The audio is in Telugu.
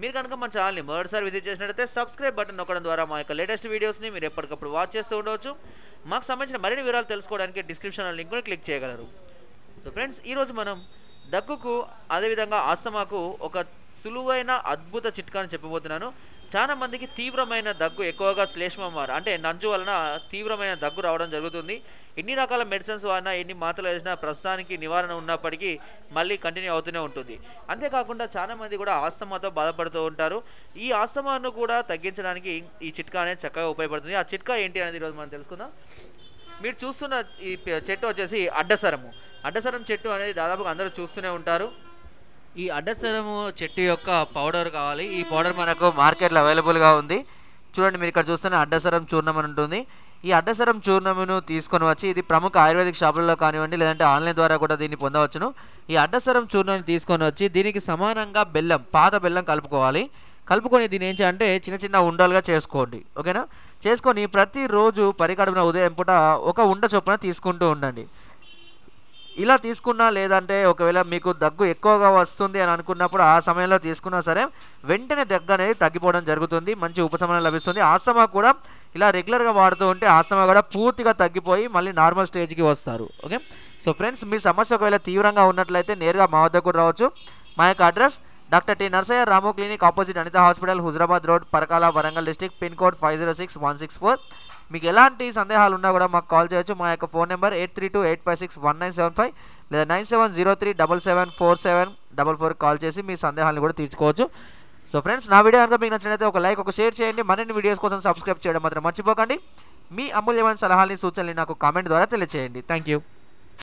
మీరు కనుక మా ఛానల్ని మొదటిసారి విజిట్ చేసినట్లయితే సబ్స్క్రైబ్ బటన్ నొక్కడం ద్వారా మా యొక్క లేటెస్ట్ వీడియోస్ని మీరు ఎప్పటికప్పుడు వాచ్ చేస్తూ ఉండవచ్చు. మాకు సంబంధించిన మరిన్ని వివరాలు తెలుసుకోవడానికి డిస్క్రిప్షన్లో లింక్ని క్లిక్ చేయగలరు. సో ఫ్రెండ్స్ ఈరోజు మనం దగ్గుకు అదేవిధంగా ఆస్తమాకు ఒక సులువైన అద్భుత చిట్కాని చెప్పబోతున్నాను. చాలా మందికి తీవ్రమైన దగ్గు ఎక్కువగా శ్లేష్మమార్ అంటే నంజు వలన తీవ్రమైన దగ్గు రావడం జరుగుతుంది. ఎన్ని రకాల మెడిసిన్స్ వాడినా ఎన్ని మాత్రలు వేసినా ప్రస్తుతానికి నివారణ ఉన్నప్పటికీ మళ్ళీ కంటిన్యూ అవుతూనే ఉంటుంది. అంతేకాకుండా చాలా మంది కూడా ఆస్తమాతో బాధపడుతూ ఉంటారు. ఈ ఆస్తమాను కూడా తగ్గించడానికి ఈ చిట్కా అనేది చక్కగా ఉపయోగపడుతుంది. ఆ చిట్కా ఏంటి అనేది ఈరోజు మనం తెలుసుకుందాం. మీరు చూస్తున్న ఈ చెట్టు వచ్చేసి అడ్డసరము. అడ్డసరం చెట్టు అనేది దాదాపుగా అందరూ చూస్తూనే ఉంటారు. ఈ అడ్డసరము చెట్టు యొక్క పౌడర్ కావాలి. ఈ పౌడర్ మనకు మార్కెట్లో అవైలబుల్గా ఉంది. చూడండి మీరు ఇక్కడ చూస్తున్న అడ్డసరం చూర్ణం అని ఉంటుంది. ఈ అడ్డసరం చూర్ణమును తీసుకొని వచ్చి ఇది ప్రముఖ ఆయుర్వేదిక్ షాపులలో కానివ్వండి లేదంటే ఆన్లైన్ ద్వారా కూడా దీన్ని పొందవచ్చును. ఈ అడ్డసరం చూర్ణాన్ని తీసుకొని వచ్చి దీనికి సమానంగా బెల్లం పాత బెల్లం కలుపుకోవాలి. కలుపుకొని దీని ఏంటి అంటే చిన్న చిన్న ఉండలుగా చేసుకోండి. ఓకేనా? చేసుకొని ప్రతిరోజు పరికడుపున ఉదయం పూట ఒక ఉండ చొప్పున తీసుకుంటూ ఉండండి. ఇలా తీసుకున్నా లేదంటే ఒకవేళ మీకు దగ్గు ఎక్కువగా వస్తుంది అని అనుకున్నప్పుడు ఆ సమయంలో తీసుకున్నా సరే వెంటనే దగ్గు అనేది తగ్గిపోవడం జరుగుతుంది. మంచి ఉపశమనం లభిస్తుంది. ఆస్తమా కూడా ఇలా రెగ్యులర్గా వాడుతూ ఉంటే ఆస్తమా కూడా పూర్తిగా తగ్గిపోయి మళ్ళీ నార్మల్ స్టేజ్కి వస్తారు. ఓకే? సో ఫ్రెండ్స్ మీ సమస్య ఒకవేళ తీవ్రంగా ఉన్నట్లయితే నేరుగా మా వద్దకు రావచ్చు. మా యొక్క address doctor T Narsaiah Ramu clinic opposite Anitha hospital Huzurabad road Parakala Warangal district pin code five zero six one six four మీకు ఎలాంటి సందేహాలు ఉన్నా కూడా మాకు కాల్ చేయొచ్చు. మా యొక్క phone number eight three two eight five six one nine seven five లేదా nine seven zero three double seven four seven double four call చేసి మీ సందేహాలను కూడా తీర్చుకోవచ్చు. సో ఫ్రెండ్స్ నా వీడియో కనుక మీకు నచ్చినట్లయితే ఒక లైక్ ఒక షేర్ చేయండి. మరిన్ని వీడియోస్ కోసం సబ్స్క్రైబ్ చేయడం మాత్రం మర్చిపోకండి. మీ అమూల్యమైన సలహాలని సూచనలు నాకు కామెంట్ ద్వారా తెలియజేయండి థ్యాంక్ యూ